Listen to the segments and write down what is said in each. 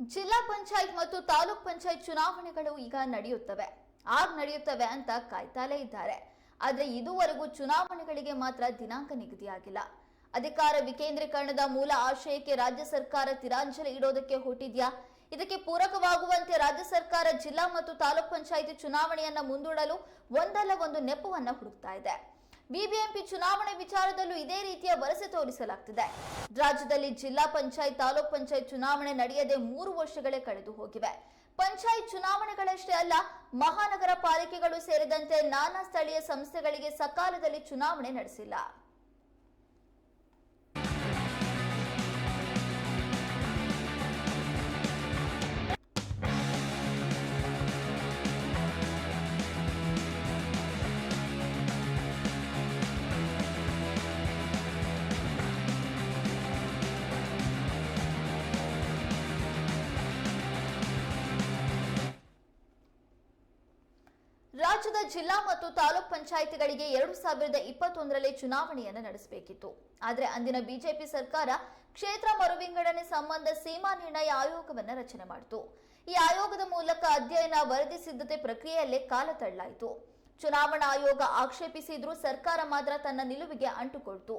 ಜಿಲ್ಲಾ ಪಂಚಾಯತ್ ಮತ್ತು ತಾಲೂಕ್ ಪಂಚಾಯತ್ ಚುನಾವಣೆಗಳು ಈಗ ನಡೆಯುತ್ತವೆ. ಆಗ ನಡೆಯುತ್ತವೆ ಅಂತ ಕಾಯ್ತಾಲೇ ಇದ್ದಾರೆ. ಆದ್ರೆ ಇದುವರೆಗೂ ಚುನಾವಣೆಗಳಿಗೆ ಮಾತ್ರ ದಿನಾಂಕ ನಿಗದಿಯಾಗಿಲ್ಲ. ಅಧಿಕಾರ ವಿಕೇಂದ್ರೀಕರಣದ ಮೂಲ ಆಶಯಕ್ಕೆ ರಾಜ್ಯ ಸರ್ಕಾರ ತಿರಾಂಜಲಿ ಇಡೋದಕ್ಕೆ ಹೊಟ್ಟಿದ್ಯಾ? ಇದಕ್ಕೆ ಪೂರಕವಾಗುವಂತೆ ರಾಜ್ಯ ಸರ್ಕಾರ ಜಿಲ್ಲಾ ಮತ್ತು ತಾಲೂಕ್ ಪಂಚಾಯಿತಿ ಚುನಾವಣೆಯನ್ನ ಮುಂದೂಡಲು ಒಂದಲ್ಲ ಒಂದು ನೆಪವನ್ನ ಹುಡುಕ್ತಾ ಇದೆ. ಬಿಬಿಎಂಪಿ ಚುನಾವಣೆ ವಿಚಾರದಲ್ಲೂ ಇದೇ ರೀತಿಯ ವರಸೆ ತೋರಿಸಲಾಗ್ತಿದೆ. ರಾಜ್ಯದಲ್ಲಿ ಜಿಲ್ಲಾ ಪಂಚಾಯತ್, ತಾಲೂಕ್ ಪಂಚಾಯತ್ ಚುನಾವಣೆ ನಡೆಯದೆ ಮೂರು ವರ್ಷಗಳೇ ಕಳೆದು ಹೋಗಿವೆ. ಪಂಚಾಯತ್ ಚುನಾವಣೆಗಳಷ್ಟೇ ಅಲ್ಲ, ಮಹಾನಗರ ಪಾಲಿಕೆಗಳು ಸೇರಿದಂತೆ ನಾನಾ ಸ್ಥಳೀಯ ಸಂಸ್ಥೆಗಳಿಗೆ ಸಕಾಲದಲ್ಲಿ ಚುನಾವಣೆ ನಡೆಸಿಲ್ಲ. ಜಿಲ್ಲಾ ಮತ್ತು ತಾಲೂಕ್ ಪಂಚಾಯಿತಿಗಳಿಗೆ ಎರಡು ಸಾವಿರದ ಇಪ್ಪತ್ತೊಂದರಲ್ಲಿ ಚುನಾವಣೆಯನ್ನು ನಡೆಸಬೇಕಿತ್ತು. ಆದರೆ ಅಂದಿನ ಬಿಜೆಪಿ ಸರ್ಕಾರ ಕ್ಷೇತ್ರ ಮರುವಿಂಗಡಣೆ ಸಂಬಂಧ ಸೀಮಾ ನಿರ್ಣಯ ಆಯೋಗವನ್ನು ರಚನೆ ಮಾಡಿತು. ಈ ಆಯೋಗದ ಮೂಲಕ ಅಧ್ಯಯನ ವರದಿ ಸಿದ್ಧತೆ ಪ್ರಕ್ರಿಯೆಯಲ್ಲೇ ಕಾಲ ತಳ್ಳಲಾಯಿತು ಚುನಾವಣಾ ಆಯೋಗ ಆಕ್ಷೇಪಿಸಿದ್ರೂ ಸರ್ಕಾರ ಮಾತ್ರ ತನ್ನ ನಿಲುವಿಗೆ ಅಂಟುಕೊಳ್ತು.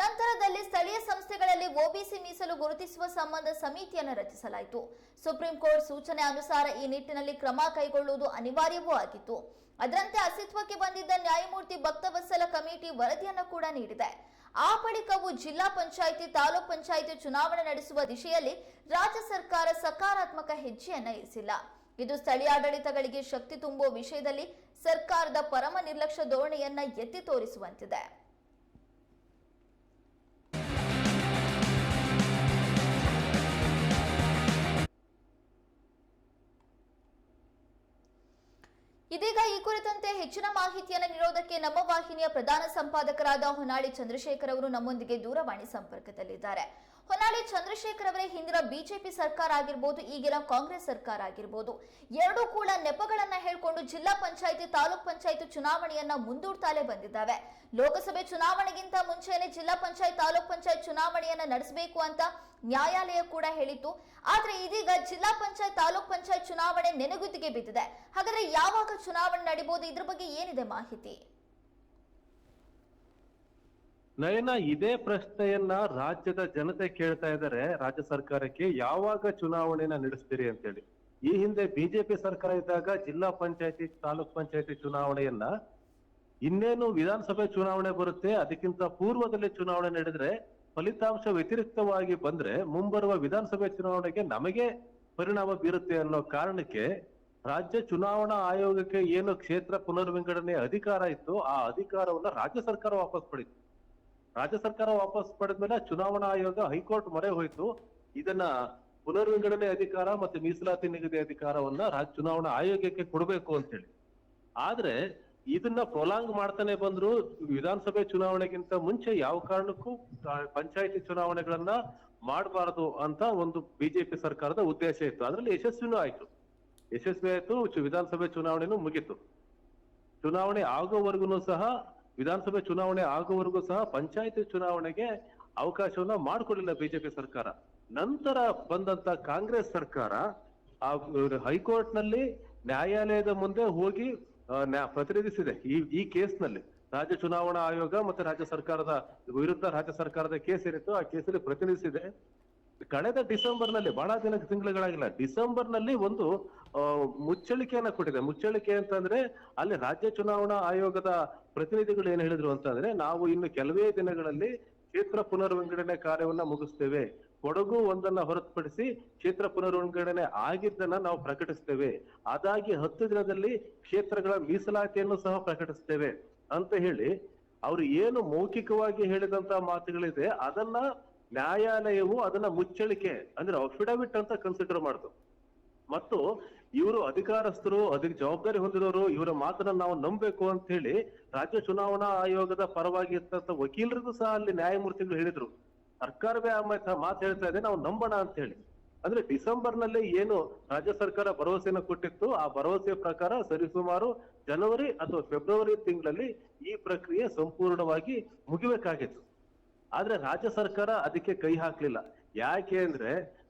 ನಂತರದಲ್ಲಿ ಸ್ಥಳೀಯ ಸಂಸ್ಥೆಗಳಲ್ಲಿ ಒಬಿಸಿ ಮೀಸಲು ಗುರುತಿಸುವ ಸಂಬಂಧ ಸಮಿತಿಯನ್ನು ರಚಿಸಲಾಯಿತು. ಸುಪ್ರೀಂ ಕೋರ್ಟ್ ಸೂಚನೆ ಅನುಸಾರ ಈ ನಿಟ್ಟಿನಲ್ಲಿ ಕ್ರಮ ಕೈಗೊಳ್ಳುವುದು ಅನಿವಾರ್ಯವೂ ಆಗಿತ್ತು. ಅದರಂತೆ ಅಸ್ತಿತ್ವಕ್ಕೆ ಬಂದಿದ್ದ ನ್ಯಾಯಮೂರ್ತಿ ಭಕ್ತವತ್ಸಲ ಕಮಿಟಿ ವರದಿಯನ್ನು ಕೂಡ ನೀಡಿದೆ. ಆ ಬಳಿಕವು ಜಿಲ್ಲಾ ಪಂಚಾಯಿತಿ, ತಾಲೂಕ್ ಪಂಚಾಯಿತಿ ಚುನಾವಣೆ ನಡೆಸುವ ದಿಶೆಯಲ್ಲಿ ರಾಜ್ಯ ಸರ್ಕಾರ ಸಕಾರಾತ್ಮಕ ಹೆಜ್ಜೆಯನ್ನ ಇರಿಸಿಲ್ಲ. ಇದು ಸ್ಥಳೀಯಾಡಳಿತಗಳಿಗೆ ಶಕ್ತಿ ತುಂಬುವ ವಿಷಯದಲ್ಲಿ ಸರ್ಕಾರದ ಪರಮ ನಿರ್ಲಕ್ಷ್ಯ ಧೋರಣೆಯನ್ನ ಎತ್ತಿ ತೋರಿಸುವಂತಿದೆ. ಇದೀಗ ಈ ಕುರಿತಂತೆ ಹೆಚ್ಚಿನ ಮಾಹಿತಿಯನ್ನು ನೀಡೋದಕ್ಕೆ ನಮ್ಮ ವಾಹಿನಿಯ ಪ್ರಧಾನ ಸಂಪಾದಕರಾದ ಹೊನ್ನಾಳಿ ಚಂದ್ರಶೇಖರ್ ಅವರು ನಮ್ಮೊಂದಿಗೆ ದೂರವಾಣಿ ಸಂಪರ್ಕದಲ್ಲಿದ್ದಾರೆ. ಹೊನ್ನಾಳಿ ಚಂದ್ರಶೇಖರ್ ಅವರೇ ಹಿಂದಿನ ಬಿಜೆಪಿ ಸರ್ಕಾರ ಆಗಿರ್ಬೋದು ಈಗಿನ ಕಾಂಗ್ರೆಸ್ ಸರ್ಕಾರ ಆಗಿರ್ಬೋದು, ಎರಡೂ ಕೂಡ ನೆಪಗಳನ್ನ ಹೇಳ್ಕೊಂಡು ಜಿಲ್ಲಾ ಪಂಚಾಯತಿ, ತಾಲೂಕ್ ಪಂಚಾಯತಿ ಚುನಾವಣೆಯನ್ನ ಮುಂದೂಡ್ತಾಲೆ ಬಂದಿದ್ದಾವೆ. ಲೋಕಸಭೆ ಚುನಾವಣೆಗಿಂತ ಮುಂಚೆನೆ ಜಿಲ್ಲಾ ಪಂಚಾಯತ್, ತಾಲೂಕ್ ಪಂಚಾಯತ್ ಚುನಾವಣೆಯನ್ನ ನಡೆಸಬೇಕು ಅಂತ ನ್ಯಾಯಾಲಯ ಕೂಡ ಹೇಳಿತ್ತು. ಆದ್ರೆ ಇದೀಗ ಜಿಲ್ಲಾ ಪಂಚಾಯತ್, ತಾಲೂಕ್ ಪಂಚಾಯತ್ ಚುನಾವಣೆ ನೆನೆಗುದಿಗೆ ಬಿದ್ದಿದೆ. ಹಾಗಾದ್ರೆ ಯಾವಾಗ ಚುನಾವಣೆ ನಡೀಬಹುದು ಇದ್ರ ಬಗ್ಗೆ ಏನಿದೆ ಮಾಹಿತಿ? ನಯನ ಇದೇ ಪ್ರಶ್ನೆಯನ್ನ ರಾಜ್ಯದ ಜನತೆ ಕೇಳ್ತಾ ಇದ್ದಾರೆ, ರಾಜ್ಯ ಸರ್ಕಾರಕ್ಕೆ ಯಾವಾಗ ಚುನಾವಣೆನ ನಡೆಸ್ತೀರಿ ಅಂತೇಳಿ. ಈ ಹಿಂದೆ ಬಿಜೆಪಿ ಸರ್ಕಾರ ಇದ್ದಾಗ ಜಿಲ್ಲಾ ಪಂಚಾಯತಿ, ತಾಲೂಕ್ ಪಂಚಾಯತಿ ಚುನಾವಣೆಯನ್ನ ಇನ್ನೇನು ವಿಧಾನಸಭೆ ಚುನಾವಣೆ ಬರುತ್ತೆ, ಅದಕ್ಕಿಂತ ಪೂರ್ವದಲ್ಲಿ ಚುನಾವಣೆ ನಡೆದ್ರೆ ಫಲಿತಾಂಶ ವ್ಯತಿರಿಕ್ತವಾಗಿ ಬಂದ್ರೆ ಮುಂಬರುವ ವಿಧಾನಸಭೆ ಚುನಾವಣೆಗೆ ನಮಗೆ ಪರಿಣಾಮ ಬೀರುತ್ತೆ ಅನ್ನೋ ಕಾರಣಕ್ಕೆ ರಾಜ್ಯ ಚುನಾವಣಾ ಆಯೋಗಕ್ಕೆ ಏನು ಕ್ಷೇತ್ರ ಪುನರ್ವಿಂಗಡಣೆ ಅಧಿಕಾರ ಇತ್ತು ಆ ಅಧಿಕಾರವನ್ನ ರಾಜ್ಯ ಸರ್ಕಾರ ವಾಪಸ್ ಪಡಿತು. ರಾಜ್ಯ ಸರ್ಕಾರ ವಾಪಸ್ ಪಡೆದ ಮೇಲೆ ಚುನಾವಣಾ ಆಯೋಗ ಹೈಕೋರ್ಟ್ ಮೊರೆ ಹೋಯ್ತು. ಇದನ್ನ ಪುನರ್ವಿಂಗಡಣೆ ಅಧಿಕಾರ ಮತ್ತೆ ಮೀಸಲಾತಿ ನಿಗದಿ ಅಧಿಕಾರವನ್ನ ರಾಜ್ಯ ಚುನಾವಣಾ ಆಯೋಗಕ್ಕೆ ಕೊಡಬೇಕು ಅಂತೇಳಿ. ಆದ್ರೆ ಇದನ್ನ ಪ್ರೊಲಾಂಗ್ ಮಾಡ್ತಾನೆ ಬಂದ್ರು ವಿಧಾನಸಭೆ ಚುನಾವಣೆಗಿಂತ ಮುಂಚೆ ಯಾವ ಕಾರಣಕ್ಕೂ ಪಂಚಾಯತಿ ಚುನಾವಣೆಗಳನ್ನ ಮಾಡಬಾರದು ಅಂತ ಒಂದು ಬಿಜೆಪಿ ಸರ್ಕಾರದ ಉದ್ದೇಶ ಇತ್ತು. ಅದರಲ್ಲಿ ಯಶಸ್ವಿನೂ ಆಯ್ತು. ಯಶಸ್ವಿ ಆಯ್ತು ವಿಧಾನಸಭೆ ಚುನಾವಣೆನೂ ಮುಗೀತು. ಚುನಾವಣೆ ಆಗೋವರೆಗೂ ಸಹ ವಿಧಾನಸಭೆ ಚುನಾವಣೆ ಆಗುವವರೆಗೂ ಸಹ ಪಂಚಾಯತ್ ಚುನಾವಣೆಗೆ ಅವಕಾಶವನ್ನ ಮಾಡಿಕೊಡಲಿಲ್ಲ ಬಿಜೆಪಿ ಸರ್ಕಾರ. ನಂತರ ಬಂದಂತ ಕಾಂಗ್ರೆಸ್ ಸರ್ಕಾರ, ಆ ಹೈಕೋರ್ಟ್ನಲ್ಲಿ ನ್ಯಾಯಾಲಯದ ಮುಂದೆ ಹೋಗಿ ಪ್ರತಿನಿಧಿಸಿದೆ. ಈ ಈ ಕೇಸ್ನಲ್ಲಿ ರಾಜ್ಯ ಚುನಾವಣಾ ಆಯೋಗ ಮತ್ತೆ ರಾಜ್ಯ ಸರ್ಕಾರದ ವಿರುದ್ಧ ರಾಜ್ಯ ಸರ್ಕಾರದ ಕೇಸ್ ಏನಿತ್ತು ಆ ಕೇಸಲ್ಲಿ ಪ್ರತಿನಿಧಿಸಿದೆ. ಕಳೆದ ಡಿಸೆಂಬರ್ನಲ್ಲಿ ಬಹಳ ದಿನ ತಿಂಗಳುಗಳಾಗಿಲ್ಲ ಡಿಸೆಂಬರ್ನಲ್ಲಿ ಒಂದು ಮುಚ್ಚಳಿಕೆಯನ್ನ ಕೊಟ್ಟಿದೆ. ಮುಚ್ಚಳಿಕೆ ಅಂತಂದ್ರೆ ಅಲ್ಲಿ ರಾಜ್ಯ ಚುನಾವಣಾ ಆಯೋಗದ ಪ್ರತಿನಿಧಿಗಳು ಏನ್ ಹೇಳಿದ್ರು ಅಂತಂದ್ರೆ ನಾವು ಇನ್ನು ಕೆಲವೇ ದಿನಗಳಲ್ಲಿ ಕ್ಷೇತ್ರ ಪುನರ್ವಿಂಗಡಣೆ ಕಾರ್ಯವನ್ನ ಮುಗಿಸ್ತೇವೆ. ಕೊಡಗು ಒಂದನ್ನ ಹೊರತುಪಡಿಸಿ ಕ್ಷೇತ್ರ ಪುನರ್ವಿಂಗಡಣೆ ಆಗಿದ್ದನ್ನ ನಾವು ಪ್ರಕಟಿಸ್ತೇವೆ. ಅದಾಗಿ ಹತ್ತು ದಿನದಲ್ಲಿ ಕ್ಷೇತ್ರಗಳ ಮೀಸಲಾತಿಯನ್ನು ಸಹ ಪ್ರಕಟಿಸ್ತೇವೆ ಅಂತ ಹೇಳಿ ಅವರು ಏನು ಮೌಖಿಕವಾಗಿ ಹೇಳಿದಂತ ಮಾತುಗಳಿದೆ, ಅದನ್ನ ನ್ಯಾಯಾಲಯವು ಅದನ್ನ ಮುಚ್ಚಳಿಕೆ ಅಂದ್ರೆ ಅಫಿಡವಿಟ್ ಅಂತ ಕನ್ಸಿಡರ್ ಮಾಡ್ತು. ಮತ್ತು ಇವರು ಅಧಿಕಾರಸ್ಥರು ಅದಕ್ಕೆ ಜವಾಬ್ದಾರಿ ಹೊಂದಿದವರು, ಇವರ ಮಾತನ್ನ ನಾವು ನಂಬಬೇಕು ಅಂತ ಹೇಳಿ ರಾಜ್ಯ ಚುನಾವಣಾ ಆಯೋಗದ ಪರವಾಗಿ ಇರ್ತಂತ ವಕೀಲರಿಗೂ ಸಹ ಅಲ್ಲಿ ನ್ಯಾಯಮೂರ್ತಿಗಳು ಹೇಳಿದ್ರು. ಸರ್ಕಾರವೇ ಆ ಮಾತ್- ಹೇಳ್ತಾ ಇದೆ, ನಾವು ನಂಬೋಣ ಅಂತ ಹೇಳಿ. ಅಂದ್ರೆ ಡಿಸೆಂಬರ್ನಲ್ಲಿ ಏನು ರಾಜ್ಯ ಸರ್ಕಾರ ಭರವಸೆಯನ್ನು ಕೊಟ್ಟಿತ್ತು, ಆ ಭರವಸೆ ಪ್ರಕಾರ ಸರಿಸುಮಾರು ಜನವರಿ ಅಥವಾ ಫೆಬ್ರವರಿ ತಿಂಗಳಲ್ಲಿ ಈ ಪ್ರಕ್ರಿಯೆ ಸಂಪೂರ್ಣವಾಗಿ ಮುಗಿಬೇಕಾಗಿತ್ತು. ಆದ್ರೆ ರಾಜ್ಯ ಸರ್ಕಾರ ಅದಕ್ಕೆ ಕೈ ಹಾಕ್ಲಿಲ್ಲ. ಯಾಕೆ ಅಂದ್ರೆ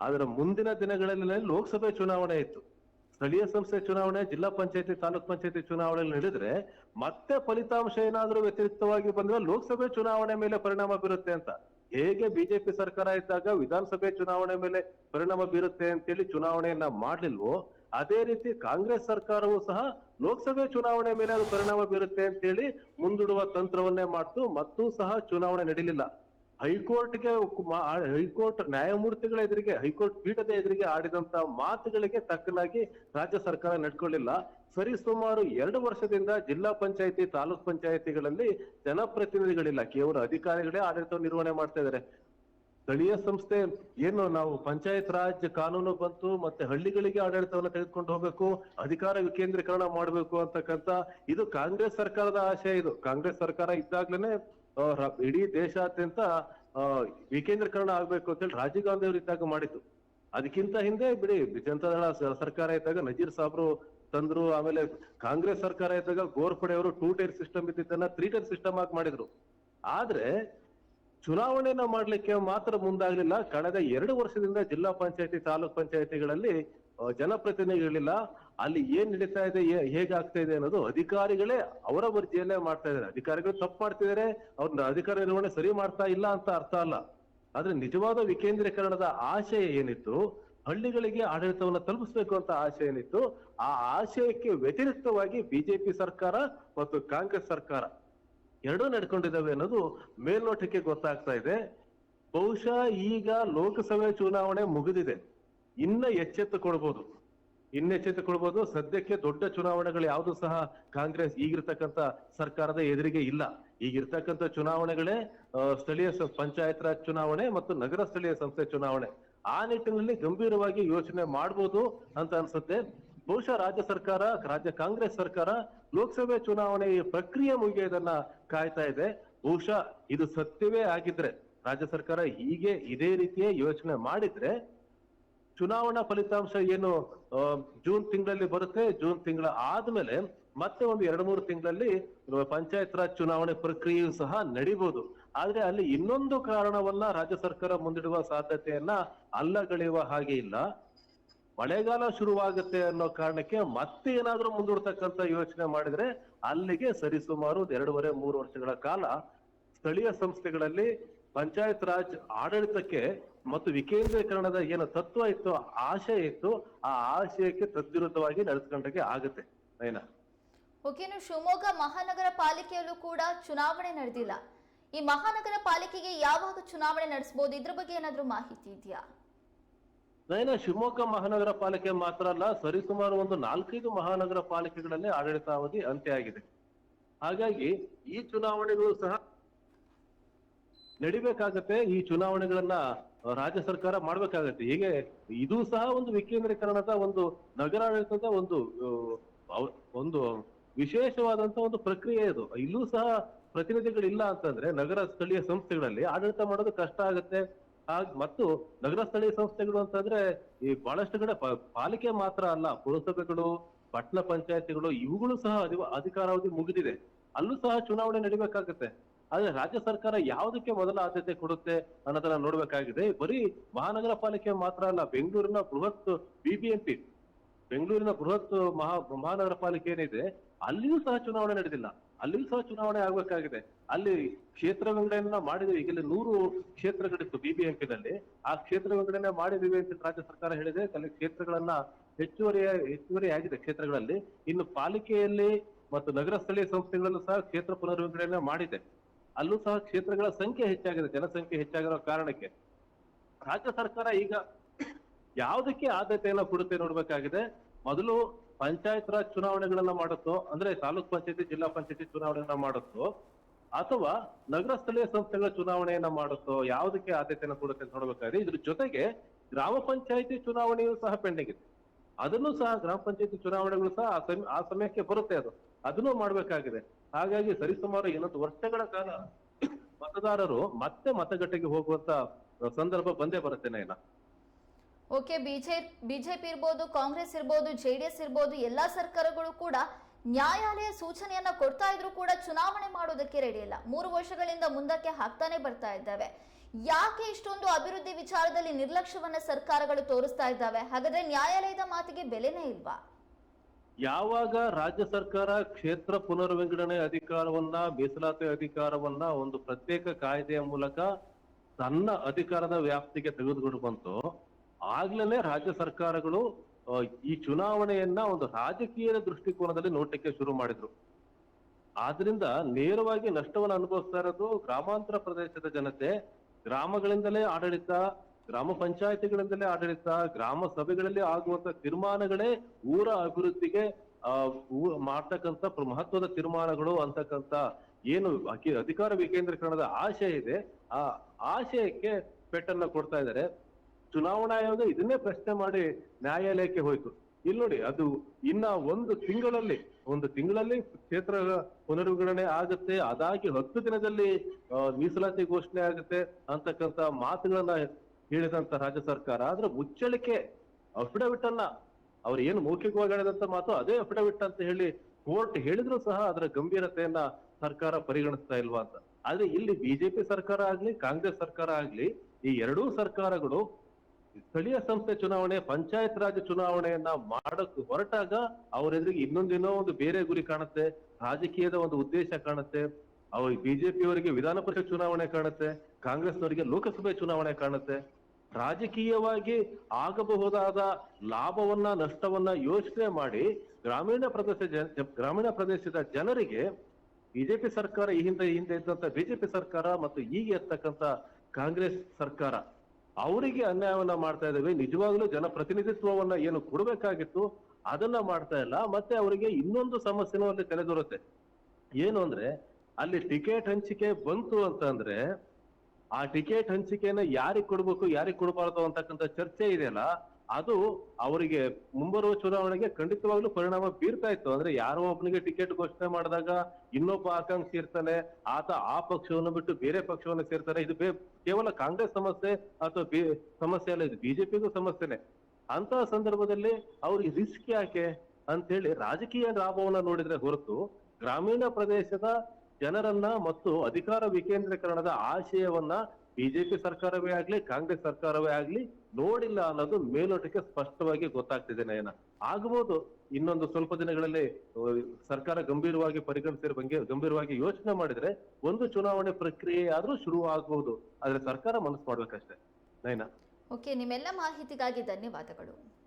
ಅದರ ಮುಂದಿನ ದಿನಗಳಲ್ಲಿ ಲೋಕಸಭೆ ಚುನಾವಣೆ ಇತ್ತು. ಸ್ಥಳೀಯ ಸಂಸ್ಥೆ ಚುನಾವಣೆ, ಜಿಲ್ಲಾ ಪಂಚಾಯತಿ, ತಾಲೂಕ್ ಪಂಚಾಯತಿ ಚುನಾವಣೆ ನಡೆದ್ರೆ ಮತ್ತೆ ಫಲಿತಾಂಶ ಏನಾದರೂ ವ್ಯತಿರಿಕ್ತವಾಗಿ ಬಂದ್ರೆ ಲೋಕಸಭೆ ಚುನಾವಣೆ ಮೇಲೆ ಪರಿಣಾಮ ಬೀರುತ್ತೆ ಅಂತ. ಹೇಗೆ ಬಿಜೆಪಿ ಸರ್ಕಾರ ಇದ್ದಾಗ ವಿಧಾನಸಭೆ ಚುನಾವಣೆ ಮೇಲೆ ಪರಿಣಾಮ ಬೀರುತ್ತೆ ಅಂತೇಳಿ ಚುನಾವಣೆಯನ್ನ ಮಾಡ್ಲಿಲ್ವೋ, ಅದೇ ರೀತಿ ಕಾಂಗ್ರೆಸ್ ಸರ್ಕಾರವೂ ಸಹ ಲೋಕಸಭೆ ಚುನಾವಣೆ ಮೇಲೆ ಅದು ಪರಿಣಾಮ ಬೀರುತ್ತೆ ಅಂತೇಳಿ ಮುಂದೂಡುವ ತಂತ್ರವನ್ನೇ ಮಾಡ್ತು, ಮತ್ತೂ ಸಹ ಚುನಾವಣೆ ನಡೀಲಿಲ್ಲ. ಹೈಕೋರ್ಟ್ಗೆ ಹೈಕೋರ್ಟ್ ನ್ಯಾಯಮೂರ್ತಿಗಳ ಎದುರಿಗೆ, ಹೈಕೋರ್ಟ್ ಪೀಠದ ಎದುರಿಗೆ ಆಡಿದಂತ ಮಾತುಗಳಿಗೆ ತಕ್ಕನಾಗಿ ರಾಜ್ಯ ಸರ್ಕಾರ ನಡ್ಕೊಳ್ಳಿಲ್ಲ. ಸರಿ, ಸುಮಾರು ಎರಡು ವರ್ಷದಿಂದ ಜಿಲ್ಲಾ ಪಂಚಾಯತಿ, ತಾಲೂಕ್ ಪಂಚಾಯತಿಗಳಲ್ಲಿ ಜನಪ್ರತಿನಿಧಿಗಳಿಲ್ಲ. ಕೇವಲ ಅಧಿಕಾರಿಗಳೇ ಆಡಳಿತ ನಿರ್ವಹಣೆ ಮಾಡ್ತಾ ಇದ್ದಾರೆ. ಸ್ಥಳೀಯ ಸಂಸ್ಥೆ, ಏನು ನಾವು ಪಂಚಾಯತ್ ರಾಜ್ ಕಾನೂನು ಬಂತು ಮತ್ತೆ ಹಳ್ಳಿಗಳಿಗೆ ಆಡಳಿತವನ್ನು ತೆಗೆದುಕೊಂಡು ಹೋಗ್ಬೇಕು, ಅಧಿಕಾರ ವಿಕೇಂದ್ರೀಕರಣ ಮಾಡಬೇಕು ಅಂತಕ್ಕಂತ ಇದು ಕಾಂಗ್ರೆಸ್ ಸರ್ಕಾರದ ಆಶಯ ಇದು. ಕಾಂಗ್ರೆಸ್ ಸರ್ಕಾರ ಇದ್ದಾಗ್ಲೇನೆ ಇಡೀ ದೇಶಾದ್ಯಂತ ವಿಕೇಂದ್ರೀಕರಣ ಆಗ್ಬೇಕು ಅಂತೇಳಿ ರಾಜೀವ್ ಗಾಂಧಿ ಅವರು ಇದ್ದಾಗ ಮಾಡಿತ್ತು ಅದಕ್ಕಿಂತ ಹಿಂದೆ ಬಿಡಿ ಜನತಾ ದಳ ಸರ್ಕಾರ ಇದ್ದಾಗ ನಜೀರ್ ಸಾಬ್ರು ತಂದ್ರು, ಆಮೇಲೆ ಕಾಂಗ್ರೆಸ್ ಸರ್ಕಾರ ಇದ್ದಾಗ ಗೋರ್ಪಡೆ ಅವರು ಟೂ ಟೈರ್ ಸಿಸ್ಟಮ್ ಇದ್ದಿದ್ದನ್ನ ತ್ರೀ ಟೈರ್ ಸಿಸ್ಟಮ್ ಆಗಿ ಮಾಡಿದ್ರು. ಆದ್ರೆ ಚುನಾವಣೆಯನ್ನ ಮಾಡ್ಲಿಕ್ಕೆ ಮಾತ್ರ ಮುಂದಾಗ್ಲಿಲ್ಲ. ಕಳೆದ ಎರಡು ವರ್ಷದಿಂದ ಜಿಲ್ಲಾ ಪಂಚಾಯತಿ, ತಾಲೂಕ್ ಪಂಚಾಯತಿಗಳಲ್ಲಿ ಜನಪ್ರತಿನಿಧಿಗಳಿಲ್ಲ. ಅಲ್ಲಿ ಏನ್ ನಡೀತಾ ಇದೆ ಹೇಗೆ ಇದೆ ಅನ್ನೋದು ಅಧಿಕಾರಿಗಳೇ ಅವರ ವರ್ಜಿಯಲ್ಲೇ ಮಾಡ್ತಾ ಇದ್ದಾರೆ. ಅಧಿಕಾರಿಗಳು ತಪ್ಪು ಮಾಡ್ತಿದ್ದಾರೆ, ಅವ್ರನ್ನ ಅಧಿಕಾರ ನಿರ್ವಹಣೆ ಸರಿ ಮಾಡ್ತಾ ಇಲ್ಲ ಅಂತ ಅರ್ಥ ಅಲ್ಲ. ಆದ್ರೆ ನಿಜವಾದ ವಿಕೇಂದ್ರೀಕರಣದ ಆಶಯ ಏನಿತ್ತು? ಹಳ್ಳಿಗಳಿಗೆ ಆಡಳಿತವನ್ನು ತಲುಪಿಸ್ಬೇಕು ಅಂತ ಆಶಯ ಏನಿತ್ತು? ಆ ಆಶಯಕ್ಕೆ ವ್ಯತಿರಿಕ್ತವಾಗಿ ಬಿಜೆಪಿ ಸರ್ಕಾರ ಮತ್ತು ಕಾಂಗ್ರೆಸ್ ಸರ್ಕಾರ ಎರಡೂ ನಡ್ಕೊಂಡಿದ್ದಾವೆ ಅನ್ನೋದು ಮೇಲ್ನೋಟಕ್ಕೆ ಗೊತ್ತಾಗ್ತಾ ಇದೆ. ಬಹುಶಃ ಈಗ ಲೋಕಸಭೆ ಚುನಾವಣೆ ಮುಗಿದಿದೆ. ಇನ್ನ ಎಚ್ಚೆತ್ತುಕೊಳ್ಬಹುದು ಇನ್ನ ಎಚ್ಚೆತ್ತುಕೊಳ್ಬಹುದು ಸದ್ಯಕ್ಕೆ ದೊಡ್ಡ ಚುನಾವಣೆಗಳು ಯಾವುದು ಸಹ ಕಾಂಗ್ರೆಸ್ ಈಗಿರ್ತಕ್ಕಂಥ ಸರ್ಕಾರದ ಎದುರಿಗೆ ಇಲ್ಲ. ಈಗಿರ್ತಕ್ಕಂಥ ಚುನಾವಣೆಗಳೇ ಸ್ಥಳೀಯ ಪಂಚಾಯತ್ ರಾಜ್ ಚುನಾವಣೆ ಮತ್ತು ನಗರ ಸ್ಥಳೀಯ ಸಂಸ್ಥೆ ಚುನಾವಣೆ. ಆ ನಿಟ್ಟಿನಲ್ಲಿ ಗಂಭೀರವಾಗಿ ಯೋಚನೆ ಮಾಡ್ಬೋದು ಅಂತ ಅನ್ಸುತ್ತೆ. ಬಹುಶಃ ರಾಜ್ಯ ಸರ್ಕಾರ, ರಾಜ್ಯ ಕಾಂಗ್ರೆಸ್ ಸರ್ಕಾರ ಲೋಕಸಭೆ ಚುನಾವಣೆ ಪ್ರಕ್ರಿಯೆ ಮುಗಿಯೋದನ್ನ ಕಾಯ್ತಾ ಇದೆ. ಬಹುಶಃ ಇದು ಸತ್ಯವೇ ಆಗಿದ್ರೆ, ರಾಜ್ಯ ಸರ್ಕಾರ ಹೀಗೆ ಇದೇ ರೀತಿಯ ಯೋಚನೆ ಮಾಡಿದ್ರೆ ಚುನಾವಣಾ ಫಲಿತಾಂಶ ಏನು ಜೂನ್ ತಿಂಗಳಲ್ಲಿ ಬರುತ್ತೆ, ಜೂನ್ ತಿಂಗಳ ಆದ್ಮೇಲೆ ಮತ್ತೆ ಒಂದು ಎರಡು ಮೂರು ತಿಂಗಳಲ್ಲಿ ಪಂಚಾಯತ್ ರಾಜ್ ಚುನಾವಣೆ ಪ್ರಕ್ರಿಯೆಯು ಸಹ ನಡಿಬಹುದು ಆದ್ರೆ ಅಲ್ಲಿ ಇನ್ನೊಂದು ಕಾರಣವನ್ನ ರಾಜ್ಯ ಸರ್ಕಾರ ಮುಂದಿಡುವ ಸಾಧ್ಯತೆಯನ್ನ ಅಲ್ಲಗಳೆಯುವ ಹಾಗೆ ಇಲ್ಲ. ಮಳೆಗಾಲ ಶುರುವಾಗುತ್ತೆ ಅನ್ನೋ ಕಾರಣಕ್ಕೆ ಮತ್ತೆ ಏನಾದ್ರೂ ಮುಂದೂಡ್ತಕ್ಕಂತ ಯೋಚನೆ ಮಾಡಿದ್ರೆ ಅಲ್ಲಿಗೆ ಸರಿಸುಮಾರು ಎರಡೂವರೆ ಮೂರು ವರ್ಷಗಳ ಕಾಲ ಸ್ಥಳೀಯ ಸಂಸ್ಥೆಗಳಲ್ಲಿ ಪಂಚಾಯತ್ ರಾಜ್ ಆಡಳಿತಕ್ಕೆ ಮತ್ತು ವಿಕೇಂದ್ರೀಕರಣದ ಏನು ತತ್ವ ಇತ್ತು ಆಶಯ ಇತ್ತು ಆ ಆಶಯಕ್ಕೆ ತದ್ವಿರುದ್ಧವಾಗಿ ನಡೆಸ್ಕೊಂಡಕ್ಕೆ ಆಗುತ್ತೆ. ನಯನ ಓಕೆ ಇನ್ನು ಶಿವಮೊಗ್ಗ ಮಹಾನಗರ ಪಾಲಿಕೆಯಲ್ಲೂ ಕೂಡ ಚುನಾವಣೆ ನಡೆದಿಲ್ಲ. ಈ ಮಹಾನಗರ ಪಾಲಿಕೆಗೆ ಯಾವಾಗ ಚುನಾವಣೆ ನಡೆಸಬಹುದು ಇದ್ರ ಬಗ್ಗೆ ಏನಾದ್ರೂ ಮಾಹಿತಿ ಇದೆಯಾ? ನಯನ ಶಿವಮೊಗ್ಗ ಮಹಾನಗರ ಪಾಲಿಕೆ ಮಾತ್ರ ಅಲ್ಲ ಸರಿಸುಮಾರು ಒಂದು ನಾಲ್ಕೈದು ಮಹಾನಗರ ಪಾಲಿಕೆಗಳಲ್ಲಿ ಆಡಳಿತಾವಧಿ ಅಂತ್ಯ ಆಗಿದೆ. ಹಾಗಾಗಿ ಈ ಚುನಾವಣೆಗಳು ಸಹ ನಡಿಬೇಕಾಗತ್ತೆ, ಈ ಚುನಾವಣೆಗಳನ್ನ ರಾಜ್ಯ ಸರ್ಕಾರ ಮಾಡ್ಬೇಕಾಗತ್ತೆ. ಹೀಗೆ ಇದು ಸಹ ಒಂದು ವಿಕೇಂದ್ರೀಕರಣದ ಒಂದು ನಗರಾಡಳಿತದ ಒಂದು ಒಂದು ವಿಶೇಷವಾದಂತ ಒಂದು ಪ್ರಕ್ರಿಯೆ ಇದು. ಇಲ್ಲೂ ಸಹ ಪ್ರತಿನಿಧಿಗಳಿಲ್ಲ ಅಂತಂದ್ರೆ ನಗರ ಸ್ಥಳೀಯ ಸಂಸ್ಥೆಗಳಲ್ಲಿ ಆಡಳಿತ ಮಾಡೋದು ಕಷ್ಟ ಆಗುತ್ತೆ. ಮತ್ತು ನಗರ ಸ್ಥಳೀಯ ಸಂಸ್ಥೆಗಳು ಅಂತಂದ್ರೆ ಈ ಬಹಳಷ್ಟು ಕಡೆ ಪಾಲಿಕೆ ಮಾತ್ರ ಅಲ್ಲ, ಪುರಸಭೆಗಳು, ಪಟ್ಟಣ ಪಂಚಾಯತಿಗಳು, ಇವುಗಳು ಸಹ ಅಧಿ- ಅಧಿಕಾರಾವಧಿ ಮುಗಿದಿದೆ. ಅಲ್ಲೂ ಸಹ ಚುನಾವಣೆ ನಡಿಬೇಕಾಗತ್ತೆ. ಆದ್ರೆ ರಾಜ್ಯ ಸರ್ಕಾರ ಯಾವುದಕ್ಕೆ ಮೊದಲ ಆದ್ಯತೆ ಕೊಡುತ್ತೆ ಅನ್ನೋದನ್ನ ನೋಡ್ಬೇಕಾಗಿದೆ. ಬರೀ ಮಹಾನಗರ ಪಾಲಿಕೆ ಮಾತ್ರ ಅಲ್ಲ, ಬೆಂಗಳೂರಿನ ಬೃಹತ್ ಬಿಬಿಎಂಪಿ ಬೆಂಗಳೂರಿನ ಬೃಹತ್ ಮಹಾ ಮಹಾನಗರ ಪಾಲಿಕೆ ಏನಿದೆ, ಅಲ್ಲಿಯೂ ಸಹ ಚುನಾವಣೆ ನಡೆದಿಲ್ಲ. ಅಲ್ಲಿಯೂ ಸಹ ಚುನಾವಣೆ ಆಗ್ಬೇಕಾಗಿದೆ. ಅಲ್ಲಿ ಕ್ಷೇತ್ರ ವಿಂಗಡಣೆಯನ್ನ ಮಾಡಿದ್ವಿ. ಈಗ ಇಲ್ಲಿ ನೂರು ಕ್ಷೇತ್ರಗಳಿತ್ತು ಬಿಬಿಎಂಪಿನಲ್ಲಿ ಆ ಕ್ಷೇತ್ರ ವಿಂಗಡಣೆ ಮಾಡಿದೀವಿ ಅಂತ ರಾಜ್ಯ ಸರ್ಕಾರ ಹೇಳಿದೆ. ಅಲ್ಲಿ ಕ್ಷೇತ್ರಗಳನ್ನ ಹೆಚ್ಚುವರಿ ಹೆಚ್ಚುವರಿ ಆಗಿದೆ ಕ್ಷೇತ್ರಗಳಲ್ಲಿ. ಇನ್ನು ಪಾಲಿಕೆಯಲ್ಲಿ ಮತ್ತು ನಗರ ಸ್ಥಳೀಯ ಸಂಸ್ಥೆಗಳಲ್ಲೂ ಸಹ ಕ್ಷೇತ್ರ ಪುನರ್ವಿಂಗಡಣೆ ಮಾಡಿದೆ. ಅಲ್ಲೂ ಸಹ ಕ್ಷೇತ್ರಗಳ ಸಂಖ್ಯೆ ಹೆಚ್ಚಾಗಿದೆ, ಜನಸಂಖ್ಯೆ ಹೆಚ್ಚಾಗಿರೋ ಕಾರಣಕ್ಕೆ. ರಾಜ್ಯ ಸರ್ಕಾರ ಈಗ ಯಾವುದಕ್ಕೆ ಆದ್ಯತೆಯನ್ನ ಕೊಡುತ್ತೆ ನೋಡ್ಬೇಕಾಗಿದೆ. ಮೊದಲು ಪಂಚಾಯತ್ ರಾಜ್ ಚುನಾವಣೆಗಳನ್ನ ಮಾಡುತ್ತೋ, ಅಂದ್ರೆ ತಾಲೂಕ್ ಪಂಚಾಯತಿ, ಜಿಲ್ಲಾ ಪಂಚಾಯತಿ ಚುನಾವಣೆಯನ್ನ ಮಾಡುತ್ತೋ, ಅಥವಾ ನಗರ ಸ್ಥಳೀಯ ಸಂಸ್ಥೆಗಳ ಚುನಾವಣೆಯನ್ನ ಮಾಡುತ್ತೋ, ಯಾವುದಕ್ಕೆ ಆದ್ಯತೆಯನ್ನು ಕೊಡುತ್ತೆ ಅಂತ ನೋಡ್ಬೇಕಾಗಿದೆ ಇದ್ರ ಜೊತೆಗೆ ಗ್ರಾಮ ಪಂಚಾಯತಿ ಚುನಾವಣೆಯೂ ಸಹ ಪೆಂಡಿಂಗ್ ಇದೆ. ಅದನ್ನು ಸಹ ಗ್ರಾಮ ಪಂಚಾಯತಿ ಚುನಾವಣೆಗಳು ಸಹ ಆ ಸಮ- ಆ ಸಮಯಕ್ಕೆ ಬರುತ್ತೆ ಅದು. ಅದನ್ನು ಮಾಡ್ಬೇಕಾಗಿದೆ. ಹಾಗಾಗಿ ಸರಿಸುಮಾರು ಇನ್ನೊಂದು ವರ್ಷಗಳ ಕಾಲ ಮತದಾರರು ಮತ್ತೆ ಮತಗಟ್ಟೆಗೆ ಹೋಗುವಂತ ಸಂದರ್ಭ ಬಂದೇ ಬರುತ್ತೆ ನಯನ ಓಕೆ, ಬಿಜೆ, ಬಿಜೆಪಿ ಇರ್ಬೋದು, ಕಾಂಗ್ರೆಸ್ ಇರ್ಬೋದು, ಜೆ ಡಿ ಎಸ್ ಇರ್ಬೋದು, ಎಲ್ಲಾ ಸರ್ಕಾರಗಳು ಕೂಡ ನ್ಯಾಯಾಲಯ ಸೂಚನೆಯನ್ನ ಕೊಡ್ತಾ ಇದ್ರು ಕೂಡ ಚುನಾವಣೆ ಮಾಡೋದಕ್ಕೆ ರೆಡಿ ಇಲ್ಲ. ಮೂರು ವರ್ಷಗಳಿಂದ ಮುಂದಕ್ಕೆ ಹಾಕ್ತಾನೆ ಬರ್ತಾ ಇದ್ದಾವೆ. ಯಾಕೆ ಇಷ್ಟೊಂದು ಅಭಿವೃದ್ಧಿ ವಿಚಾರದಲ್ಲಿ ನಿರ್ಲಕ್ಷ್ಯವನ್ನ ಸರ್ಕಾರಗಳು ತೋರಿಸ್ತಾ ಇದ್ದಾವೆ? ಹಾಗಾದ್ರೆ ನ್ಯಾಯಾಲಯದ ಮಾತಿಗೆ ಬೆಲೆನೇ ಇಲ್ವಾ? ಯಾವಾಗ ರಾಜ್ಯ ಸರ್ಕಾರ ಕ್ಷೇತ್ರ ಪುನರ್ವಿಂಗಡಣೆ ಅಧಿಕಾರವನ್ನ, ಮೀಸಲಾತಿ ಅಧಿಕಾರವನ್ನ ಒಂದು ಪ್ರತ್ಯೇಕ ಕಾಯ್ದೆಯ ಮೂಲಕ ತನ್ನ ಅಧಿಕಾರದ ವ್ಯಾಪ್ತಿಗೆ ತೆಗೆದುಕೊಂಡು ಬಂತು, ಆಗ್ಲೇ ರಾಜ್ಯ ಸರ್ಕಾರಗಳು ಈ ಚುನಾವಣೆಯನ್ನ ಒಂದು ರಾಜಕೀಯ ದೃಷ್ಟಿಕೋನದಲ್ಲಿ ನೋಟಕ್ಕೆ ಶುರು ಮಾಡಿದ್ರು. ಆದ್ರಿಂದ ನೇರವಾಗಿ ನಷ್ಟವನ್ನು ಅನುಭವಿಸ್ತಾ ಇರೋದು ಗ್ರಾಮಾಂತರ ಪ್ರದೇಶದ ಜನತೆ, ಗ್ರಾಮಗಳಿಂದಲೇ ಆಡಳಿತ ಗ್ರಾಮ ಪಂಚಾಯತಿಗಳಿಂದಲೇ ಆಡಳಿತ, ಗ್ರಾಮ ಸಭೆಗಳಲ್ಲಿ ಆಗುವಂತ ತೀರ್ಮಾನಗಳೇ ಊರ ಅಭಿವೃದ್ಧಿಗೆ ಪ್ರ- ಮಹತ್ವದ ತೀರ್ಮಾನಗಳು ಅಂತಕ್ಕಂತ ಏನು ಅಧಿಕಾರ ವಿಕೇಂದ್ರೀಕರಣದ ಆಶಯ ಇದೆ. ಆ ಆಶಯಕ್ಕೆ ಪೆಟ್ಟನ್ನ ಕೊಡ್ತಾ ಇದ್ದಾರೆ. ಚುನಾವಣಾ ಆಯೋಗ ಇದನ್ನೇ ಪ್ರಶ್ನೆ ಮಾಡಿ ನ್ಯಾಯಾಲಯಕ್ಕೆ ಹೋಯ್ತು. ಇಲ್ಲಿ ನೋಡಿ, ಅದು ಇನ್ನ ಒಂದು ತಿಂಗಳಲ್ಲಿ ಒಂದು ತಿಂಗಳಲ್ಲಿ ಕ್ಷೇತ್ರ ಪುನರ್ವಿಂಗಡಣೆ ಆಗುತ್ತೆ, ಅದಾಗಿ ಹತ್ತು ದಿನದಲ್ಲಿ ಮೀಸಲಾತಿ ಘೋಷಣೆ ಆಗುತ್ತೆ ಅಂತಕ್ಕಂತ ಮಾತುಗಳನ್ನ ಹೇಳಿದಂತ ರಾಜ್ಯ ಸರ್ಕಾರ ಆದ್ರೆ ಮುಚ್ಚಳಿಕೆ ಅಫಿಡವಿಟ್ ಅಲ್ಲ ಅವ್ರು ಏನು ಮೌಖಿಕವಾಗಿ ಹೇಳಿದಂತ ಮಾತು ಅದೇ ಅಫಿಡವಿಟ್ ಅಂತ ಹೇಳಿ ಕೋರ್ಟ್ ಹೇಳಿದ್ರು ಸಹ ಅದರ ಗಂಭೀರತೆಯನ್ನ ಸರ್ಕಾರ ಪರಿಗಣಿಸ್ತಾ ಇಲ್ವಾ ಅಂತ. ಆದ್ರೆ ಇಲ್ಲಿ ಬಿಜೆಪಿ ಸರ್ಕಾರ ಆಗ್ಲಿ, ಕಾಂಗ್ರೆಸ್ ಸರ್ಕಾರ ಆಗ್ಲಿ, ಈ ಎರಡೂ ಸರ್ಕಾರಗಳು ಸ್ಥಳೀಯ ಸಂಸ್ಥೆ ಚುನಾವಣೆ, ಪಂಚಾಯತ್ ರಾಜ್ ಚುನಾವಣೆಯನ್ನ ಮಾಡಕ್ ಹೊರಟಾಗ ಅವ್ರ ಎದುರಿಗೆ ಇನ್ನೊಂದೇನೋ ಒಂದು ಬೇರೆ ಗುರಿ ಕಾಣುತ್ತೆ, ರಾಜಕೀಯದ ಒಂದು ಉದ್ದೇಶ ಕಾಣುತ್ತೆ ಅವ್ರಿಗೆ ಬಿಜೆಪಿ ಅವರಿಗೆ ವಿಧಾನ ಪರಿಷತ್ ಚುನಾವಣೆ ಕಾಣುತ್ತೆ, ಕಾಂಗ್ರೆಸ್ನವರಿಗೆ ಲೋಕಸಭೆ ಚುನಾವಣೆ ಕಾಣುತ್ತೆ. ರಾಜಕೀಯವಾಗಿ ಆಗಬಹುದಾದ ಲಾಭವನ್ನ, ನಷ್ಟವನ್ನ ಯೋಚನೆ ಮಾಡಿ ಗ್ರಾಮೀಣ ಪ್ರದೇಶ ಗ್ರಾಮೀಣ ಪ್ರದೇಶದ ಜನರಿಗೆ ಬಿಜೆಪಿ ಸರ್ಕಾರ ಈ ಹಿಂದೆ ಹಿಂದೆ ಇದ್ದಂತ ಬಿಜೆಪಿ ಸರ್ಕಾರ ಮತ್ತು ಈಗ ಇರ್ತಕ್ಕಂತ ಕಾಂಗ್ರೆಸ್ ಸರ್ಕಾರ, ಅವರಿಗೆ ಅನ್ಯಾಯವನ್ನ ಮಾಡ್ತಾ ಇದ್ದೇವೆ ನಿಜವಾಗ್ಲೂ ಜನಪ್ರತಿನಿಧಿತ್ವವನ್ನ ಏನು ಕೊಡಬೇಕಾಗಿತ್ತು, ಅದನ್ನ ಮಾಡ್ತಾ ಇಲ್ಲ. ಮತ್ತೆ ಅವರಿಗೆ ಇನ್ನೊಂದು ಸಮಸ್ಯೆನೂ ಅಲ್ಲಿ ತಲೆದೋರುತ್ತೆ. ಏನು ಅಂದ್ರೆ, ಅಲ್ಲಿ ಟಿಕೆಟ್ ಹಂಚಿಕೆ ಬಂತು ಅಂತಂದ್ರೆ ಆ ಟಿಕೆಟ್ ಹಂಚಿಕೆನ ಯಾರಿಗೆ ಕೊಡ್ಬೇಕು, ಯಾರಿಗೆ ಕೊಡಬಾರ್ದು ಅಂತಕ್ಕಂಥ ಚರ್ಚೆ ಇದೆಯಲ್ಲ, ಅದು ಅವರಿಗೆ ಮುಂಬರುವ ಚುನಾವಣೆಗೆ ಖಂಡಿತವಾಗ್ಲೂ ಪರಿಣಾಮ ಬೀರ್ತಾ ಇತ್ತು. ಅಂದ್ರೆ ಯಾರೋ ಒಬ್ಬನಿಗೆ ಟಿಕೆಟ್ ಘೋಷಣೆ ಮಾಡಿದಾಗ ಇನ್ನೊಬ್ಬ ಆಕಾಂಕ್ಷಿ ಇರ್ತಾನೆ, ಆತ ಆ ಪಕ್ಷವನ್ನು ಬಿಟ್ಟು ಬೇರೆ ಪಕ್ಷವನ್ನು ಸೇರ್ತಾರೆ. ಇದು ಕೇವಲ ಕಾಂಗ್ರೆಸ್ ಸಮಸ್ಯೆ ಅಥವಾ ಸಮಸ್ಯೆ ಅಲ್ಲ, ಇದು ಬಿಜೆಪಿಗೂ ಸಮಸ್ಯೆನೆ. ಅಂತ ಸಂದರ್ಭದಲ್ಲಿ ಅವ್ರಿಗೆ ರಿಸ್ಕ್ ಯಾಕೆ ಅಂತೇಳಿ ರಾಜಕೀಯ ಲಾಭವನ್ನ ನೋಡಿದ್ರೆ ಹೊರತು ಗ್ರಾಮೀಣ ಪ್ರದೇಶದ ಜನರನ್ನ ಮತ್ತು ಅಧಿಕಾರ ವಿಕೇಂದ್ರೀಕರಣದ ಆಶಯವನ್ನ ಬಿಜೆಪಿ ಸರ್ಕಾರವೇ ಆಗ್ಲಿ, ಕಾಂಗ್ರೆಸ್ ಸರ್ಕಾರವೇ ಆಗ್ಲಿ ನೋಡಿಲ್ಲ ಅನ್ನೋದು ಮೇಲೋಟಕ್ಕೆ ಸ್ಪಷ್ಟವಾಗಿ ಗೊತ್ತಾಗ್ತಿದೆ ನಯನ. ಆಗಬಹುದು ಇನ್ನೊಂದು ಸ್ವಲ್ಪ ದಿನಗಳಲ್ಲಿ ಸರ್ಕಾರ ಗಂಭೀರವಾಗಿ ಪರಿಗಣಿಸಿರೋ ಬಗ್ಗೆ ಗಂಭೀರವಾಗಿ ಯೋಚನೆ ಮಾಡಿದ್ರೆ ಒಂದು ಚುನಾವಣೆ ಪ್ರಕ್ರಿಯೆ ಆದ್ರೂ ಶುರು ಆಗಬಹುದು ಆದ್ರೆ ಸರ್ಕಾರ ಮನಸ್ಸು ಮಾಡ್ಬೇಕಷ್ಟೇ. ನಯನ. ಓಕೆ ನಿಮ್ಮೆಲ್ಲ ಮಾಹಿತಿಗಾಗಿ ಧನ್ಯವಾದಗಳು.